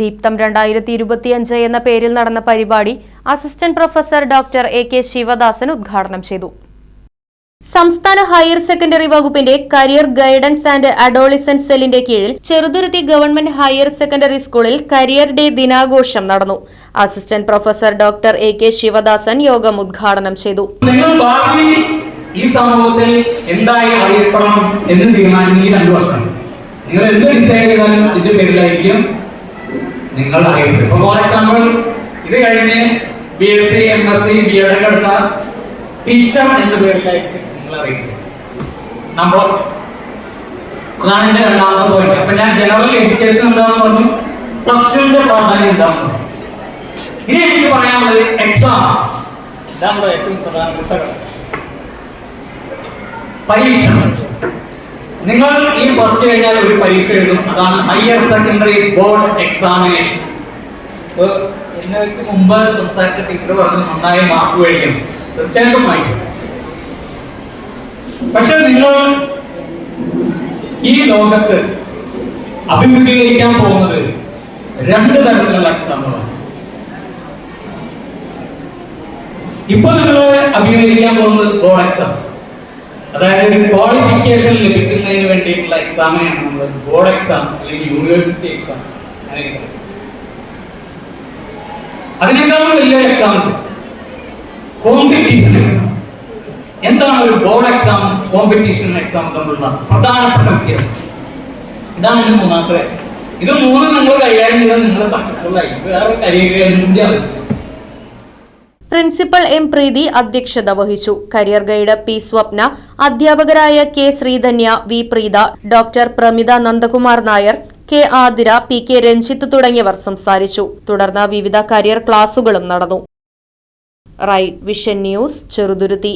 ദീപ്തം രണ്ടായിരത്തി ഇരുപത്തിയഞ്ച് എന്ന പേരിൽ നടന്ന പരിപാടി assistant professor doctor A K Sivadasan ഉദ്ഘാടനം ചെയ്തു. സംസ്ഥാന ഹയർ സെക്കൻഡറി വകുപ്പിന്റെ കരിയർ ഗൈഡൻസ് ആൻഡ് അഡോളിസൻസ് സെല്ലിന്റെ കീഴിൽ ചെറുതുരുത്തി ഗവൺമെന്റ് ഹയർ സെക്കൻഡറി സ്കൂളിൽ കരിയർ ഡേ ദിനാഘോഷം നടന്നു. Assistant professor doctor A K Sivadasan യോഗം ഉദ്ഘാടനം ചെയ്തു. ഈ സമൂഹത്തിൽ എന്തായി അറിയപ്പെടണം എന്ന് തീരുമാനിക്കുന്ന ഈ രണ്ടു വർഷം. നിങ്ങൾ എന്ത് ഡിസൈഡ് ചെയ്താലും ഇതിന്റെ പേരിലായിരിക്കും. നിങ്ങൾ അറിയപ്പെടും. ഇപ്പൊ ഫോർ എക്സാമ്പിൾ ഇത് കഴിഞ്ഞ് B S C M S C B Ed ഒക്കെ എടുത്ത ടീച്ചർ എന്ന പേരിലായിരിക്കും നിങ്ങൾ അറിയപ്പെടും. നമ്മൾ അതാണ് എന്റെ രണ്ടാമത്തെ പോയിന്റ് അപ്പൊ ഞാൻ ജനറൽ എഡ്യൂക്കേഷൻ എന്താണെന്ന് പറഞ്ഞു? പ്ലസ് ടുവിന്റെ പ്രാധാന്യം എന്താണെന്ന് ഇനി എനിക്ക് പറയാനുള്ളത് എക്സാം ഇതാണ് ഏറ്റവും പ്രധാനപ്പെട്ട പരീക്ഷ. നിങ്ങൾ ഈ ഫസ്റ്റ് കഴിഞ്ഞാൽ ഒരു പരീക്ഷ എഴുതും. അതാണ് ഹയർ സെക്കൻഡറി ബോർഡ് എക്സാമിനേഷൻ എന്നെ വെച്ച് മുമ്പ് സംസാരിച്ച ടീച്ചർ പറഞ്ഞു നന്നായി മാർക്ക് മേടിക്കണം. തീർച്ചയായിട്ടും പക്ഷെ നിങ്ങൾ ഈ ലോകത്ത് അഭിമുഖീകരിക്കാൻ പോകുന്നത് രണ്ട് തരത്തിലുള്ള എക്സാമുകളാണ് ഇപ്പൊ നിങ്ങൾ അഭിമുഖീകരിക്കാൻ പോകുന്നത് ബോർഡ് എക്സാം അതായത് ഒരു ക്വാളിഫിക്കേഷൻ എക്സാമിനെയാണ് നമ്മൾ ബോർഡ് എക്സാം അല്ലെങ്കിൽ യൂണിവേഴ്സിറ്റി എക്സാം അതിനേക്കാളും വലിയ എക്സാം കോമ്പറ്റീഷൻ എക്സാം എന്താണ് ഒരു ബോർഡ് എക്സാം കോമ്പറ്റീഷൻ എക്സാം തമ്മിലുള്ള പ്രധാനപ്പെട്ട വ്യത്യാസം? ഇതാണ് എന്റെ മൂന്നാമത്തെ ഇത് മൂന്ന് നിങ്ങൾ കൈകാര്യം ചെയ്താൽ നിങ്ങൾ സക്സസ്ഫുൾ ആയി വേറെ കരിയർ ആവശ്യം പ്രിൻസിപ്പൽ എം പ്രീതി അധ്യക്ഷത വഹിച്ചു. കരിയർ ഗൈഡ് പി സ്വപ്ന അധ്യാപകരായ K Sreedhanya V Preetha doctor Pramitha Nandakumar Nair K Athira P K Ranjith തുടങ്ങിയവർ സംസാരിച്ചു. തുടർന്ന് വിവിധ കരിയർ ക്ലാസുകളും നടന്നു. Right vision news Cheruthuruthy.